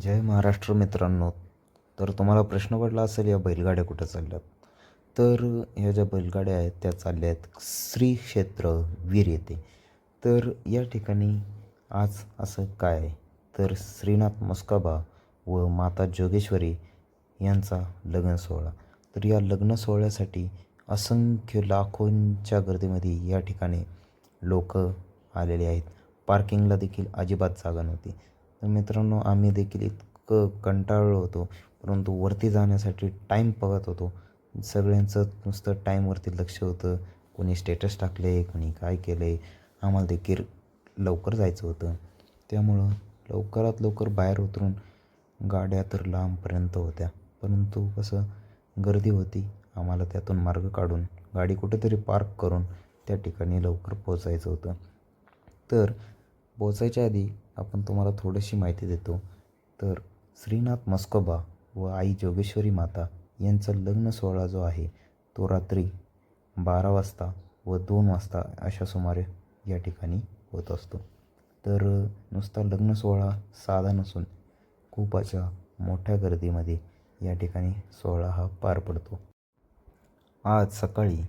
जय महाराष्ट्र मित्रांनो. तर तुम्हाला प्रश्न पडला असेल या बैलगाड्या कुठं चालल्यात? तर ह्या ज्या बैलगाड्या आहेत त्या चालल्या आहेत श्री क्षेत्र वीर येथे. तर या ठिकाणी आज असं काय? आहे तर श्रीनाथ मस्काबा व माता जोगेश्वरी यांचा लग्न सोहळा. तर या लग्न सोहळ्यासाठी असंख्य लाखोंच्या गर्दीमध्ये या ठिकाणी लोक आलेले आहेत. पार्किंगला देखील अजिबात जागा नव्हती. तर मित्रांनो आम्ही देखील इतकं कंटाळलो होतो परंतु वरती जाण्यासाठी टाईम बघत होतो. सगळ्यांचं नुसतं टाईमवरती लक्ष होतं. कोणी स्टेटस टाकले कोणी काय केलं आहे आम्हाला देखील लवकर जायचं होतं. त्यामुळं लवकरात लवकर बाहेर उतरून गाड्या तर लांबपर्यंत होत्या परंतु कसं गर्दी होती आम्हाला त्यातून मार्ग काढून गाडी कुठेतरी पार्क करून त्या ठिकाणी लवकर पोचायचं होतं. तर पोचायच्या आधी आपण तुम्हाला थोडीशी माहिती देतो. तर श्रीनाथ मस्कोबा व आई जोगेश्वरी माता यांचा लग्न सोहळा जो आहे तो रात्री बारा वाजता व दोन वाजता अशा सुमारे या ठिकाणी होत असतो. तर नुसता लग्न सोहळा साधा नसून खूप अशा मोठ्या गर्दीमध्ये या ठिकाणी सोहळा हा पार पडतो. आज सकाळी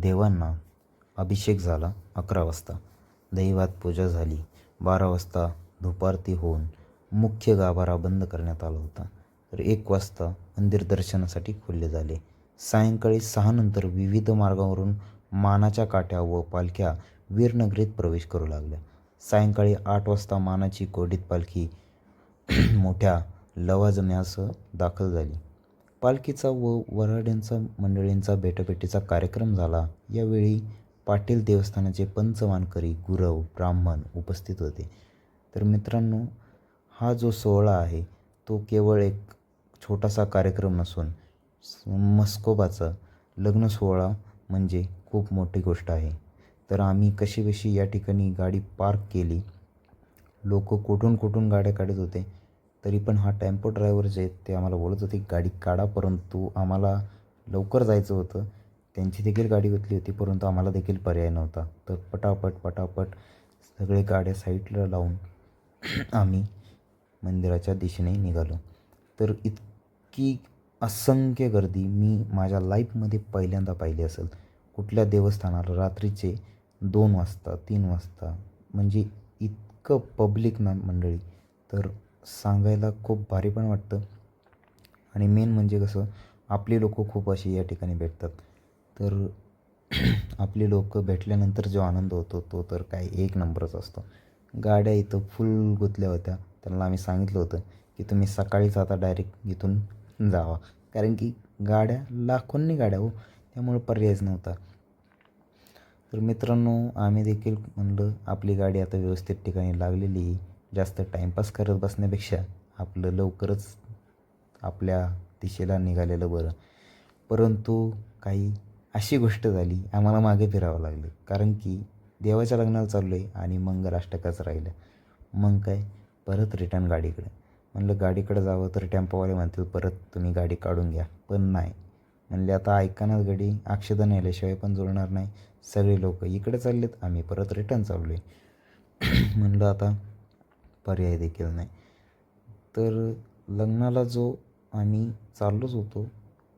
देवांना अभिषेक झाला अकरा वाजता. दैवात पूजा झाली. बारा वाजता धुपारती होऊन मुख्य गाभारा बंद करण्यात आला होता. तर एक वाजता मंदिर दर्शनासाठी खुले झाले. सायंकाळी सहानंतर विविध मार्गावरून मानाच्या काठ्या व पालख्या वीरनगरीत प्रवेश करू लागल्या. सायंकाळी आठ वाजता मानाची कोडीत पालखी मोठ्या लवाजम्यासह दाखल झाली. पालखीचा व वऱ्हाड्यांचा मंडळींचा भेटभेटीचा कार्यक्रम झाला. यावेळी पाटील देवस्थानाचे पंचवानकरी गुरव ब्राह्मण उपस्थित होते. तर मित्रांनो हा जो सोहळा आहे तो केवळ एक छोटासा कार्यक्रम नसून मस्कोबाचा लग्न सोहळा म्हणजे खूप मोठी गोष्ट आहे. तर आम्ही कशी कशी या ठिकाणी गाडी पार्क केली लोक कुठून कुठून गाड्या काढत होते तरी पण हा टेम्पो ड्रायव्हर जे आहेत ते आम्हाला बोलत होते गाडी काढा परंतु आम्हाला लवकर जायचं होतं. त्यांची देखील गाडी घेतली होती परंतु आम्हाला देखील पर्याय नव्हता. तर पटापट पटापट सगळे गाड्या साईडला लावून आम्ही मंदिराच्या दिशेने निघालो. तर इतकी असंख्य गर्दी मी माझ्या लाईफमध्ये पहिल्यांदा पाहिली असेल. कुठल्या देवस्थानाला रात्रीचे दोन वाजता तीन वाजता म्हणजे इतकं पब्लिक ना मंडळी. तर सांगायला खूप भारी पण वाटतं. आणि मेन म्हणजे कसं आपली लोक खूप अशी या ठिकाणी भेटतात. तर आपली लोक भेटल्यानंतर जो आनंद होतो तो तर काय एक नंबरच असतो. गाड्या इथं फुल गुंतल्या होत्या. त्यांना आम्ही सांगितलं होतं की तुम्ही सकाळीच आता डायरेक्ट इथून जावा. कारण की गाड्या लाखोंनी गाड्या हो त्यामुळे पर्यायच नव्हता. तर मित्रांनो आम्ही देखील म्हणलं आपली गाडी आता व्यवस्थित ठिकाणी लागलेली जास्त टाईमपास करत बसण्यापेक्षा आपलं लवकरच आपल्या दिशेला निघालेलं बरं. परंतु काही अशी गोष्ट झाली. आम्हाला मागे फिरावं लागलं. कारण की देवाच्या लग्नाला चाललो आहे आणि मंगलाष्टकाच राहिलं. मग काय? परत रिटर्न गाडीकडे. म्हणलं गाडीकडे जावं तर टेम्पोवाले म्हणतील परत तुम्ही गाडी काढून घ्या. पण नाही. म्हणले आता ऐकानाच गाडी अक्षदा नेल्याशिवाय पण जुळणार नाही. सगळे लोक इकडे चाललेत आम्ही परत रिटर्न चाललो आहे म्हणलं आता पर्याय देखील नाही. तर लग्नाला जो आम्ही चाललोच होतो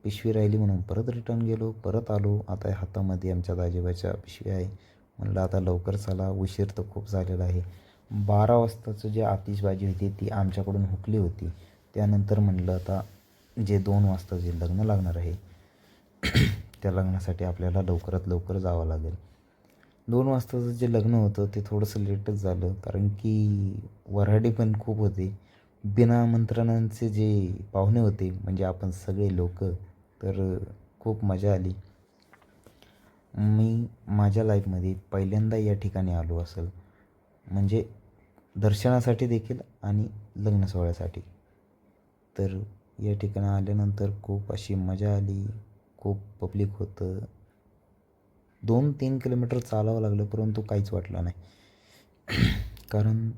पिशवी राहिली म्हणून परत रिटर्न गेलो परत आलो. आता हातामध्ये आमच्या दाजेबाच्या पिशवी आहे. म्हणलं आता लवकर चला उशीर तर खूप झालेला आहे. बारा वाजताचं जे आतिषबाजी होती ती आमच्याकडून हुकली होती. त्यानंतर म्हणलं आता जे दोन वाजता जे लग्न लागणार आहे त्या लग्नासाठी आपल्याला लवकरात लवकर जावं लागेल. दोन वाजताचं जे लग्न होतं ते थोडंसं लेटच झालं. कारण की वऱ्हाडी पण खूप होते. बिना आमंत्रणांचे जे पाहुणे होते म्हणजे आपण सगळे लोक तर खूप मजा आली. मी माझ्या लाईफमध्ये पहिल्यांदा या ठिकाणी आलो असेल. म्हणजे दर्शनासाठी देखील आणि लग्न सोहळ्यासाठी. तर या ठिकाणी आल्यानंतर खूप अशी मजा आली. खूप पब्लिक होतं. दोन तीन किलोमीटर चालावं लागलं परंतु काहीच वाटलं नाही. कारण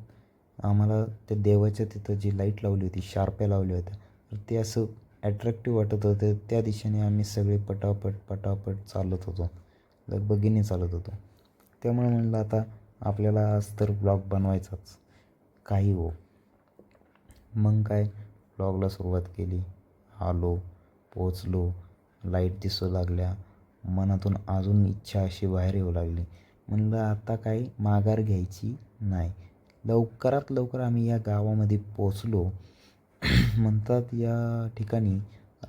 आम्हाला त्या देवाच्या तिथं जी लाइट लावली होती शार्प्या लावल्या होत्या तर ते असं ॲट्रॅक्टिव्ह वाटत होतं. त्या दिशेने आम्ही सगळे पटापट पटापट चालत होतो. लगबगीने चालत होतो. त्यामुळे म्हणलं आता आपल्याला आज तर ब्लॉग बनवायचाच. काही हो. मग काय? ब्लॉगला सुरुवात केली. आलो पोचलो लाइट दिसू लागल्या. मनातून अजून इच्छा अशी बाहेर येऊ लागली. म्हणलं आता काही माघार घ्यायची नाही. लवकरात लवकर आम्ही या गावामध्ये पोचलो म्हणतात या ठिकाणी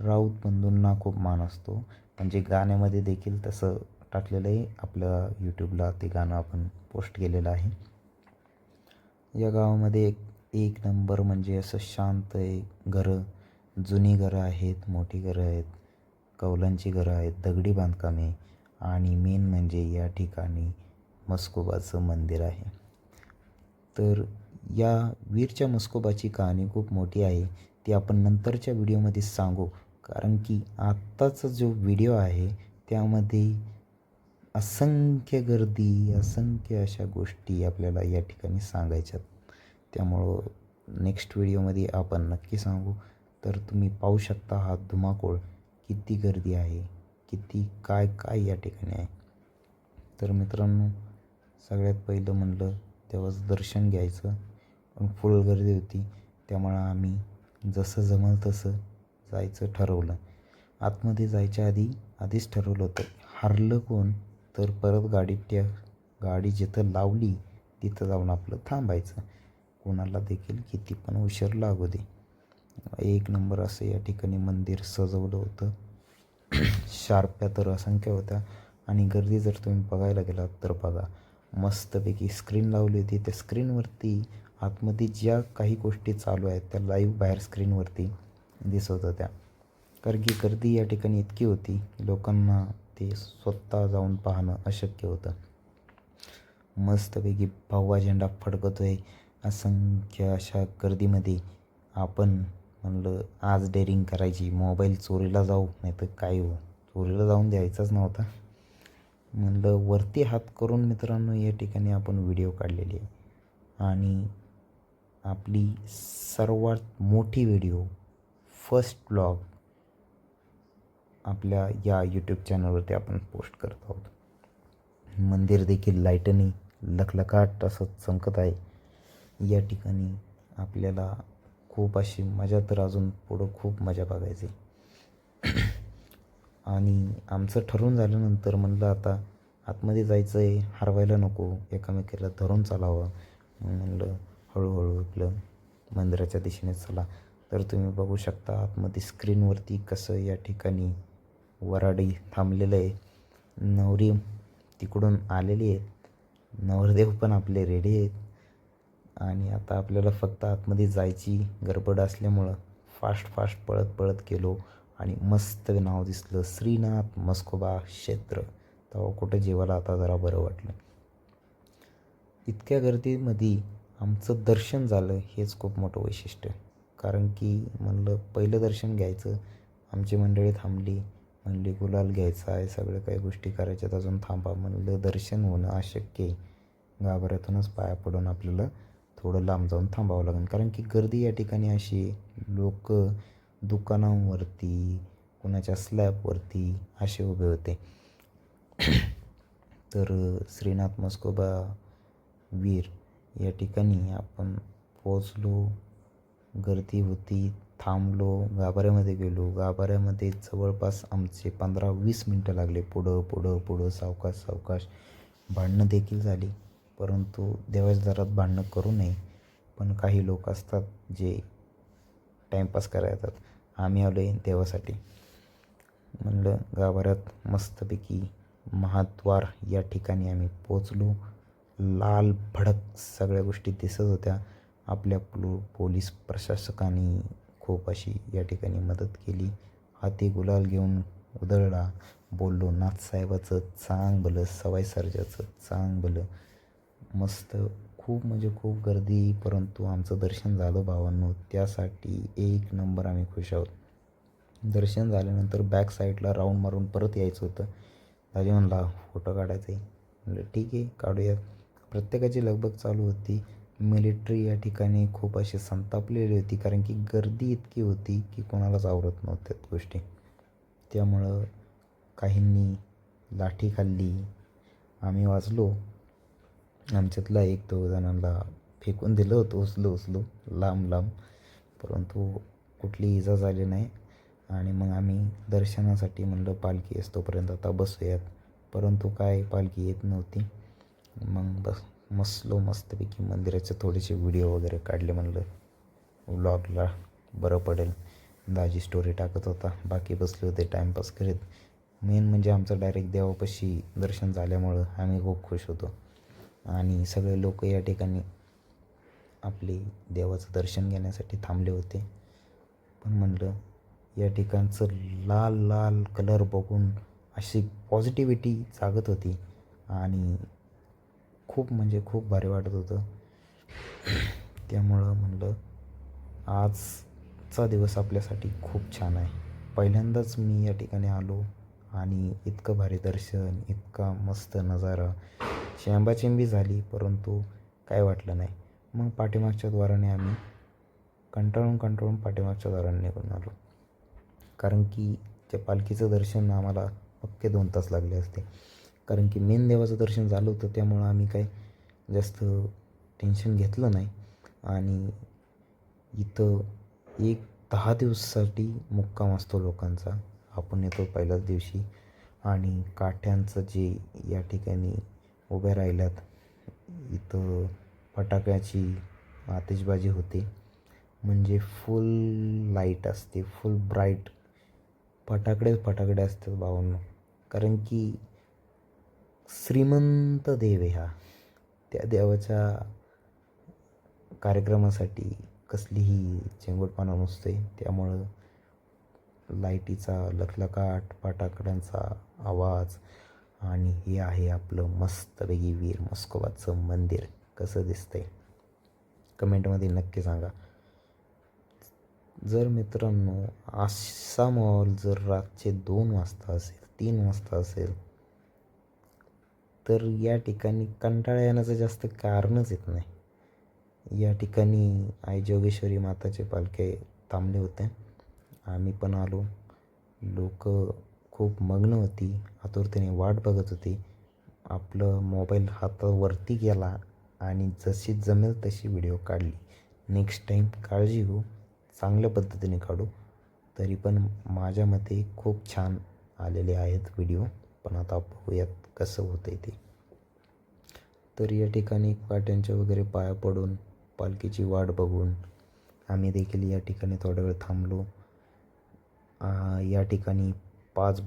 राऊत बंधूंना खूप मान असतो. म्हणजे गाण्यामध्ये देखील तसं टाकलेलं आहे. आपल्या यूट्यूबला ते गाणं आपण पोस्ट केलेलं आहे. या गावामध्ये एक एक नंबर म्हणजे असं शांत आहे. घरं जुनी घरं आहेत मोठी घरं आहेत कौलांची घरं आहेत दगडी बांधकामे आणि मेन म्हणजे या ठिकाणी मस्कोबाचं मंदिर आहे. तर या वीरच्या मस्कोबाची कहाणी खूप मोठी आहे. ती आपण नंतरच्या व्हिडिओमध्ये सांगू. कारण की आत्ताचा जो व्हिडिओ आहे त्यामध्ये असंख्य गर्दी असंख्य अशा गोष्टी आपल्याला या ठिकाणी सांगायच्यात. त्यामुळं नेक्स्ट व्हिडिओमध्ये आपण नक्की सांगू. तर तुम्ही पाहू शकता हा धुमाकूळ किती गर्दी आहे किती काय काय या ठिकाणी आहे. तर मित्रांनो सगळ्यात पहिलं म्हणलं तेव्हाच दर्शन घ्यायचं. फुल गर्दी होती. त्यामुळं आम्ही जसं जमल तसं जायचं ठरवलं. आतमध्ये जायच्या आधी आधीच ठरवलं होतं. हारलं कोण? तर परत गाडीत त्या गाडी जिथं लावली तिथं जाऊन आपलं थांबायचं. कोणाला देखील किती पण उशीर लागू दे. एक नंबर असं या ठिकाणी मंदिर सजवलं होतं. शार्प्या तर असंख्य होत्या. आणि गर्दी जर तुम्ही बघायला गेलात तर बघा. मस्तपैकी स्क्रीन लावली होती. त्या स्क्रीनवरती आतमध्ये ज्या काही गोष्टी चालू आहेत त्या लाईव्ह बाहेर स्क्रीनवरती दिसत होत्या. कारण की गर्दी या ठिकाणी इतकी होती की लोकांना ते स्वतः जाऊन पाहणं अशक्य होतं. मस्तपैकी भगवा झेंडा फडकतो आहे असंख्य अशा गर्दीमध्ये आपण म्हणलं आज डेअरिंग करायची. मोबाईल चोरीला जाऊ नाही तर काय हो? चोरीला जाऊन द्यायचाच नव्हता. म्हणलं वरती हात करून मित्रांनो या ठिकाणी आपण व्हिडिओ काढलेली आहे. आणि आपली सर्वात मोठी व्हिडिओ फर्स्ट ब्लॉग आपल्या या यूट्यूब चॅनलवरती आपण पोस्ट करत आहोत. मंदिर देखील लाईटनी लखलखाट असं चमकत आहे. या ठिकाणी आपल्याला खूप अशी मजा तर अजून पुढं खूप मजा बघायची. आणि आमचं ठरवून झाल्यानंतर म्हणलं आता आतमध्ये जायचं आहे हरवायला नको एकामेकीला धरून चालावं. म्हणलं हळूहळू आपलं मंदिराच्या दिशेने चला. तर तुम्ही बघू शकता आतमध्ये स्क्रीनवरती कसं या ठिकाणी वराडी थांबलेलं आहे. नवरी तिकडून आलेली आहेत नवरदेव पण आपले रेडी आहेत. आणि आता आपल्याला फक्त आतमध्ये जायची गडबड असल्यामुळं फास्ट फास्ट पळत पळत गेलो आणि मस्त नाव दिसलं श्रीनाथ मस्कोबा क्षेत्र. तेव्हा कुठं जेवायला आता जरा बरं वाटलं. इतक्या गर्दीमध्ये आमचं दर्शन झालं हेच खूप मोठं वैशिष्ट्य. कारण की म्हणलं पहिलं दर्शन घ्यायचं आमची मंडळी थांबली म्हणली गुलाल घ्यायचा आहे सगळ्या काही गोष्टी करायच्यात अजून थांबा म्हणलं दर्शन होणं अशक्य आहे. गाभाऱ्यातूनच पाया पडून आपल्याला थोडं लांब जाऊन थांबावं लागेल. कारण की गर्दी या ठिकाणी अशी लोक दुकानांवरती कुणाच्या स्लॅबवरती असे उभे होते. तर श्रीनाथ मस्कोबा वीर या ठिकाणी आपण पोचलो गर्दी होती थांबलो गाभाऱ्यामध्ये गेलो. गाभाऱ्यामध्ये जवळपास आमचे पंधरा वीस मिनटं लागले. पुढं पुढं पुढं सावकाश सावकाश भांडणं देखील झाली. परंतु देवाच्या दारात भांडणं करू नये. पण काही लोक असतात जे टाईमपास करायला येतात. आम्ही आलो आहे देवासाठी. म्हणलं गाभाऱ्यात मस्तपैकी महाद्वार या ठिकाणी आम्ही पोचलो लाल भडक सगळ्या गोष्टी दिसत होत्या. आपल्या पो पोलीस प्रशासकांनी खूप अशी या ठिकाणी मदत केली. हाती गुलाल घेऊन उधळला. बोललो नाथसाहेबाचं चांग भलं सवाई सर्जाचं चांग भलं. मस्त खूप म्हणजे खूप गर्दी परंतु आमचं दर्शन झालं भावांनो. त्यासाठी एक नंबर आम्ही खुश आहोत. दर्शन झाल्यानंतर बॅक साईडला राऊंड मारून परत यायचं होतं. दाजी म्हणला फोटो काढायचा आहे म्हणलं ठीक आहे काढूया प्रत्येकाची लगबग चालू होती. मिलिटरी या ठिकाणी खूप अशी संतापलेली होती कारण की गर्दी इतकी होती की कोणालाच आवडत नव्हत्या गोष्टी. त्यामुळं काहींनी लाठी खाल्ली. आम्ही वाचलो. आमच्यातला एक दोघ जणांना फेकून दिलं होतं उचलो उचलो लांब लांब. परंतु कुठली इजा झाली नाही. आणि मग आम्ही दर्शनासाठी म्हणलं पालखी येस तोपर्यंत आता बसूयात. परंतु काय पालखी येत नव्हती. मग बस बसलो मस्तपैकी मंदिराचे थोडेसे व्हिडिओ वगैरे काढले म्हणलं. व्लॉगला बरं पडेल. दाजी स्टोरी टाकत होता. बाकी बसले होते टाईमपास करीत. मेन म्हणजे आमचं डायरेक्ट देवापाशी दर्शन झाल्यामुळं आम्ही खूप खुश होतो. आणि सगळे लोक या ठिकाणी आपले देवाचं दर्शन घेण्यासाठी थांबले होते. पण म्हणलं या ठिकाणचं लाल लाल कलर बघून अशी पॉझिटिव्हिटी जागत होती. आणि खूप म्हणजे खूप भारी वाटत होतं. त्यामुळं म्हणलं आजचा दिवस आपल्यासाठी खूप छान आहे. पहिल्यांदाच मी या ठिकाणी आलो आणि इतकं भारी दर्शन इतका मस्त नजारा. शेंबाचेंबी झाली परंतु काय वाटलं नाही. मग पाठीमागच्या द्वाराने आम्ही कंटाळून कंटाळून पाठीमागच्या द्वाराने निघून आलो. कारण की त्या पालखीचं दर्शन आम्हाला पक्के दोन तास लागले असते. कारण की मेन देवाचं दर्शन झालं होतं त्यामुळं आम्ही काय जास्त टेन्शन घेतलं नाही. आणि इथं एक दहा दिवसासाठी मुक्काम असतो लोकांचा. आपण येतो पहिल्याच दिवशी. आणि काठ्यांचं जे या ठिकाणी उभ्या राहिल्यात इथं फटाक्याची आतिषबाजी होते. म्हणजे फुल लाइट असते फुल ब्राईट फटाकडेच फटाकडे असतात भावांना. कारण की श्रीमंत देव ह्या. त्या देवाच्या कार्यक्रमासाठी कसलीही चेंगोटपणा नसते. त्यामुळं लाईटीचा लखलकाट फटाकड्यांचा आवाज आणि हे आहे आपलं मस्तपैकी वीर मस्कोबाचं मंदिर. कसं दिसतंय? कमेंटमध्ये नक्की सांगा. जर मित्रांनो असा मॉल जर रातचे दोन वाजता असेल तीन वाजता असेल तर या ठिकाणी कंटाळा येण्याचं जास्त कारणच येत नाही. या ठिकाणी आई जोगेश्वरी माताचे पालखे थांबले होते. आम्ही पण आलो. लोक खूप मग्न होती. आतुरतेने वाट बघत होती. आपलं मोबाईल हातावरती गेला आणि जशी जमेल तशी व्हिडिओ काढली. नेक्स्ट टाईम काळजी घेऊ. चांगल्या पद्धतीने काढू. तरी पण माझ्या मते खूप छान आलेले आहेत व्हिडिओ. पण आता बघूयात कसं होतं आहे ते. तर या ठिकाणी पाट्यांच्या वगैरे पाया पडून पालखीची वाट बघून आम्ही देखील या ठिकाणी थोडा वेळ थांबलो. या ठिकाणी पाच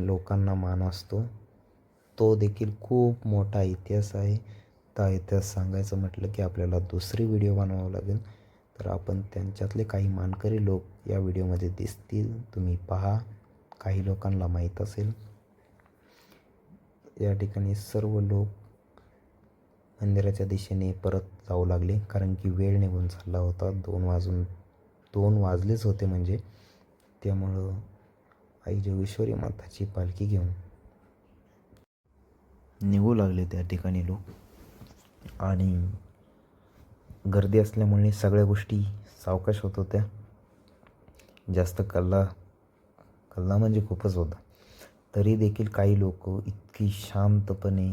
लोकांना मान असतो. तो देखील खूप मोठा इतिहास आहे. त्या इतिहास सांगायचं म्हटलं की आपल्याला दुसरी व्हिडिओ बनवावं लागेल. तर आपण त्यांच्यातले काही मानकरी लोक या व्हिडिओमध्ये दिसतील. तुम्ही पहा. काही लोकांना माहीत असेल. या ठिकाणी सर्व लोक मंदिराच्या दिशेने परत जाऊ लागले. कारण की वेळ निघून चालला होता. दोन वाजून दोन वाजलेच होते म्हणजे. त्यामुळं आई जोगेश्वरी माताची पालखी घेऊन निघू लागले त्या ठिकाणी लोक. आणि गर्दी असल्यामुळे सगळ्या गोष्टी सावकाश होत होत्या. जास्त कल्ला कल्ला म्हणजे खूपच होता. तरी देखील काही लोक इतकी शांतपणे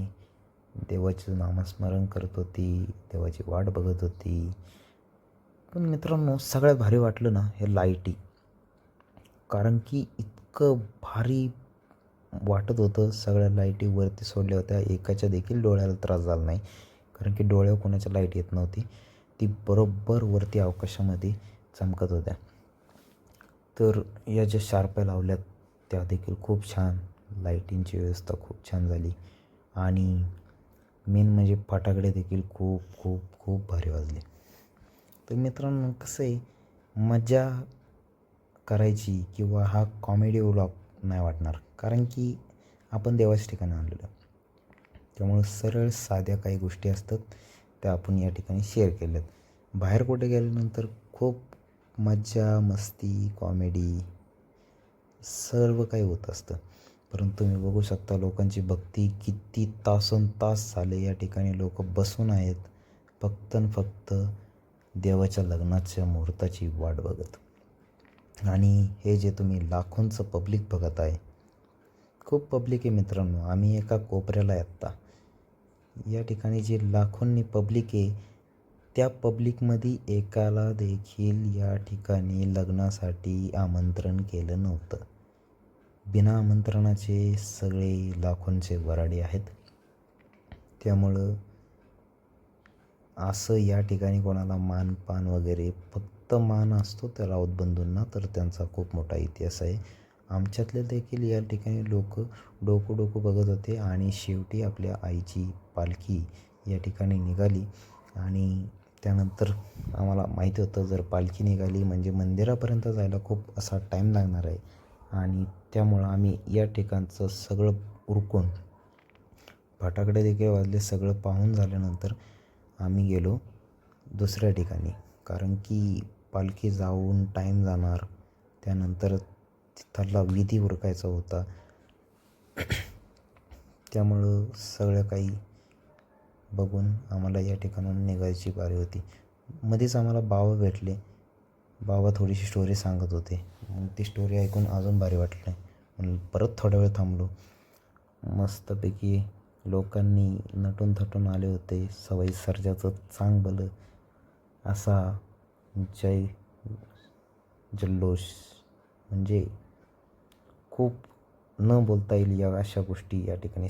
देवाचं नामस्मरण करत होती देवाची वाट बघत होती. पण मित्रांनो सगळ्यात भारी वाटलं ना हे लाईटी कारण की इतकं भारी वाटत होतं सगळ्या लाईटी वरती सोडल्या होत्या. एकाच्या देखील डोळ्याला त्रास झाला नाही कारण की डोळ्यावर कोणाच्या लाइट येत नव्हती. ती बरोबर वरती अवकाशामध्ये चमकत होत्या. तर या ज्या शार्प्या लावल्यात त्या देखील खूप छान लाईटिंगची व्यवस्था खूप छान झाली. आणि मेन म्हणजे फटाकडे देखील खूप खूप खूप भारी वाजले. तर मित्रांनो कसं आहे मजा करायची किंवा हा कॉमेडी व्लॉग नाही वाटणार. कारण की आपण देवाच्या ठिकाणी आणलेलं त्यामुळं सरळ साध्या काही गोष्टी असतात त्या आपण या ठिकाणी शेअर केल्यात. बाहेर कुठे गेल्यानंतर खूप मज्जा मस्ती कॉमेडी सर्व काही होत असतं. परंतु तुम्ही बघू शकता लोकांची भक्ती किती तासन तास झाले या ठिकाणी लोक बसून आहेत. फक्त न फक्त देवाच्या लग्नाच्या मुहूर्ताची वाट बघत. आणि हे जे तुम्ही लाखोंचं पब्लिक बघत आहे खूप पब्लिक आहे मित्रांनो. आम्ही एका कोपऱ्याला आहे आत्ता. या ठिकाणी जे लाखोंनी पब्लिक आहे त्या पब्लिकमध्ये एकाला देखील या ठिकाणी लग्नासाठी आमंत्रण केलं नव्हतं. बिना आमंत्रणाचे सगळे लाखोंचे वराडे आहेत. त्यामुळं असं या ठिकाणी कोणाला मानपान वगैरे फक्त मान असतो त्या राऊत बंधूंना तर त्यांचा खूप मोठा इतिहास आहे. आमच्यातले देखील या ठिकाणी लोक डोकं डोकं बघत होते आणि शेवटी आपल्या आईची पालखी या ठिकाणी निघाली आणि त्यानंतर आम्हाला माहिती होतं जर पालखी निघाली म्हणजे मंदिरापर्यंत जायला खूप असा टाईम लागणार आहे. आणि त्यामुळं आम्ही या ठिकाणचं सगळं उरकून फाटाकडे देखील वाजले सगळं पाहून झाल्यानंतर आम्ही गेलो दुसऱ्या ठिकाणी. कारण की पालखी जाऊन टाईम जाणार त्यानंतर तिथला विधी उरकायचा होता. त्यामुळं सगळं काही बघून आम्हाला या ठिकाणाहून निघायची बारी होती. मध्येच आम्हाला बाबा भेटले. बाबा थोडीशी स्टोरी सांगत होते. मग ती स्टोरी ऐकून अजून भारी वाटलं. म्हणून परत थोडा वेळ थांबलो. मस्तपैकी लोकांनी नटून थटून आले होते. सवाई सर्जाचं चांग भलं. असा जय जल्लोष. म्हणजे खूप न बोलता येईल या अशा गोष्टी या ठिकाणी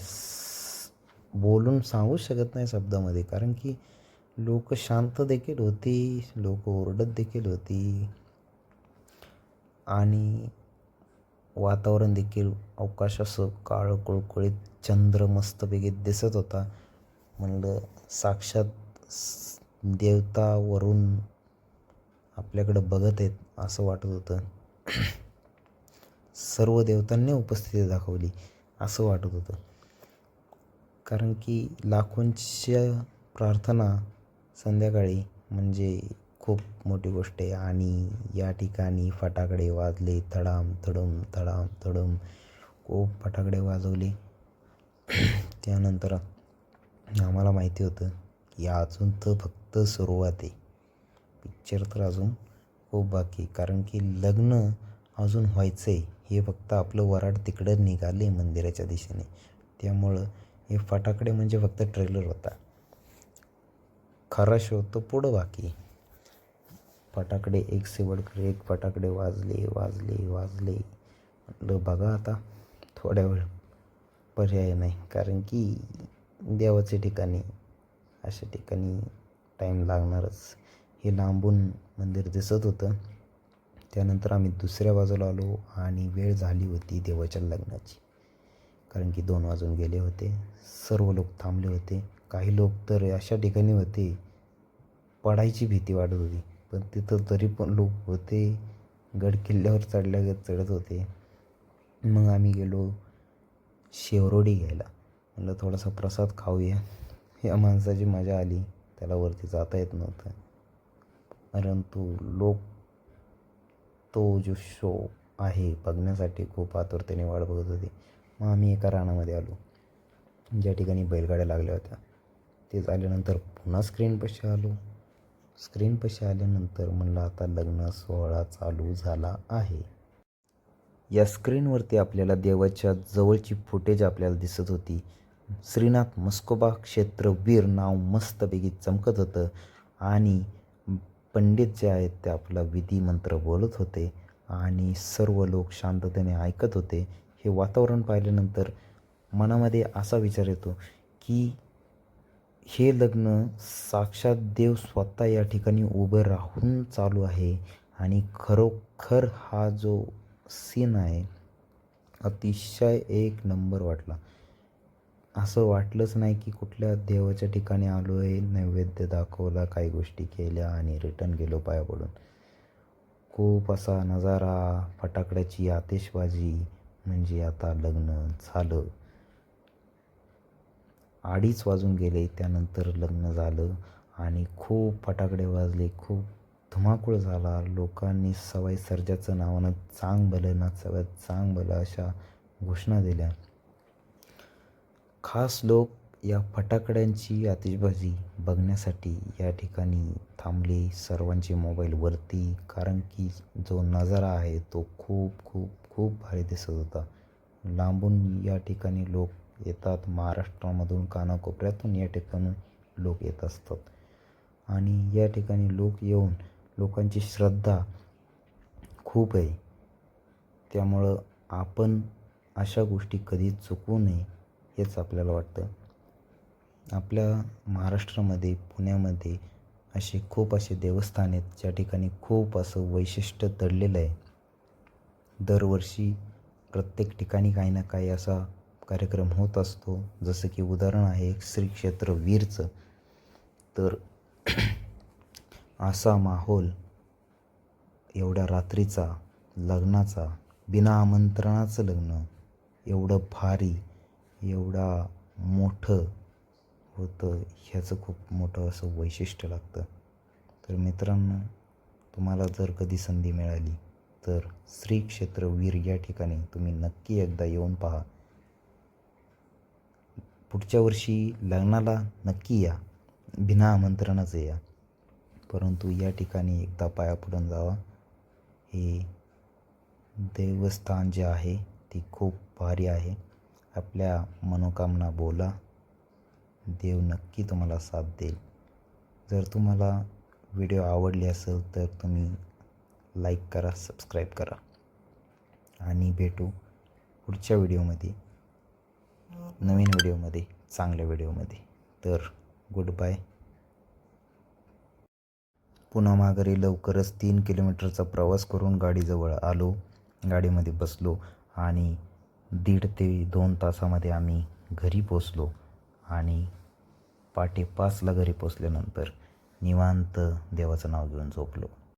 बोलून सांगू शकत नाही शब्दामध्ये. कारण की लोक शांत देखील होती लोक ओरडत देखील होती. आणि वातावरण देखील अवकाश असं काळं कुळकुळीत चंद्र मस्तपैकी दिसत होता. म्हणलं साक्षात देवता वरून आपल्याकडं बघत आहेत असं वाटत होतं. सर्व देवतांनी उपस्थिती दाखवली असं वाटत होतं. कारण की लाखोंच्या प्रार्थना संध्याकाळी म्हणजे खूप मोठी गोष्ट आहे. आणि या ठिकाणी फटाकडे वाजले तडाम थडम तडाम थडम खूप फटाकडे वाजवले. त्यानंतर आम्हाला माहिती होतं की अजून तर फक्त सुरुवात आहे. पिक्चर तर अजून खूप बाकी कारण की लग्न अजून व्हायचं आहे हे फक्त आपलं वराड तिकडं निघाले मंदिराच्या दिशेने. त्यामुळं हे फटाकडे म्हणजे फक्त ट्रेलर होता. खरा शो तो पुढं बाकी फटाकडे एक शेवटकडे एक फटाकडे वाजले वाजले वाजले. म्हटलं बघा आता थोड्या वेळ पर्याय नाही. कारण की देवाच्या ठिकाणी अशा ठिकाणी टाईम लागणारच. हे लांबून मंदिर दिसत होतं. त्यानंतर आम्ही दुसऱ्या बाजूला आलो आणि वेळ झाली होती देवाच्या लग्नाची. कारण की दोन वाजून गेले होते. सर्व लोक थांबले होते. काही लोक तर अशा ठिकाणी होते पडायची भीती वाटत होती. पण तिथं तरी पण लोक होते. गड किल्ल्यावर चढल्या चढत होते. मग आम्ही गेलो शेवरोडी घ्यायला. म्हटलं थोडासा प्रसाद खाऊया. या माणसाची मजा आली. त्याला वरती जाता येत नव्हतं. परंतु लोक तो जो शो आहे बघण्यासाठी खूप आतुरतेने वाट बघत होते. मग आम्ही एका रानामध्ये आलो. ज्या ठिकाणी बैलगाड्या लागल्या होत्या. ते झाल्यानंतर पुन्हा स्क्रीनपाशी आलो. स्क्रीनपाशी आल्यानंतर म्हणलं आता लग्न सोहळा चालू झाला आहे. या स्क्रीनवरती आपल्याला देवाच्या जवळची फुटेज आपल्याला दिसत होती. श्रीनाथ मस्कोबा क्षेत्र वीर नाव मस्तपैकी चमकत होतं. आणि पंडित जे आहेत ते आपला विधी मंत्र बोलत होते. आणि सर्व लोक शांततेने ऐकत होते. हे वातावरण पाहिल्यानंतर मनामध्ये असा विचार येतो की हे लग्न साक्षात देव स्वतः या ठिकाणी उभं राहून चालू आहे आणि खरोखर हा जो सीन आहे अतिशय एक नंबर वाटला. असं वाटलंच नाही की कुठल्या देवाच्या ठिकाणी आलो आहे नैवेद्य दाखवला काही गोष्टी केल्या आणि रिटर्न गेलो पाया पडून खूप असा नजारा फटाकड्याची आतिषबाजी म्हणजे आता लग्न झालं. अडीच वाजून गेले त्यानंतर लग्न झालं आणि खूप फटाकडे वाजले खूप धुमाकूळ झाला. लोकांनी सवाई सर्जाचं नावानं चांग भलं ना सवय चांग भलं अशा घोषणा दिल्या. खास लोक या फटाकड्यांची आतिषबाजी बघण्यासाठी या ठिकाणी थांबले सर्वांचे मोबाईल वरती कारण की जो नजारा आहे तो खूप खूप खूप भारी दिसत होता. लांबून या ठिकाणी लोक येतात. महाराष्ट्रामधून कानाकोपऱ्यातून या ठिकाणी लोक येत असतात. आणि या ठिकाणी लोक येऊन लोकांची श्रद्धा खूप आहे. त्यामुळं आपण अशा गोष्टी कधी चुकवू नये हेच आपल्याला वाटतं. आपल्या महाराष्ट्रामध्ये पुण्यामध्ये असे खूप असे देवस्थान आहेत ज्या ठिकाणी खूप असं वैशिष्ट्य दडलेलं आहे. दरवर्षी प्रत्येक ठिकाणी काही ना काही असा कार्यक्रम होत असतो. जसं की उदाहरण आहे श्री क्षेत्र वीरचं. तर असा माहोल एवढ्या रात्रीचा लग्नाचा बिना आमंत्रणाचं लग्न एवढं भारी एवढा मोठं होतं ह्याचं खूप मोठं असं वैशिष्ट्य लागतं. तर मित्रांनो तुम्हाला जर कधी संधी मिळाली तर श्री क्षेत्र वीर या ठिकाणी तुम्ही नक्की एकदा येऊन पहा. पुढच्या वर्षी लग्नाला नक्की या. बिना आमंत्रणाचं या. परंतु या ठिकाणी एकदा पाया पडून जावा. हे देवस्थान जे आहे ते खूप भारी आहे. आपल्या मनोकामना बोला. देव नक्की तुम्हाला साथ देईल. जर तुम्हाला व्हिडिओ आवडली असेल तर तुम्ही लाईक करा सबस्क्राईब करा. आणि भेटू पुढच्या व्हिडिओमध्ये नवीन व्हिडिओमध्ये चांगल्या व्हिडिओमध्ये. तर गुड बाय पुन्हा माघारी लवकरच तीन किलोमीटरचा प्रवास करून गाडीजवळ आलो. गाडीमध्ये बसलो आणि दीड ते दोन तासामध्ये आम्ही घरी पोचलो आणि पाटे पाचला घरी पोचल्यानंतर निवांत देवाचं नाव घेऊन झोपलो.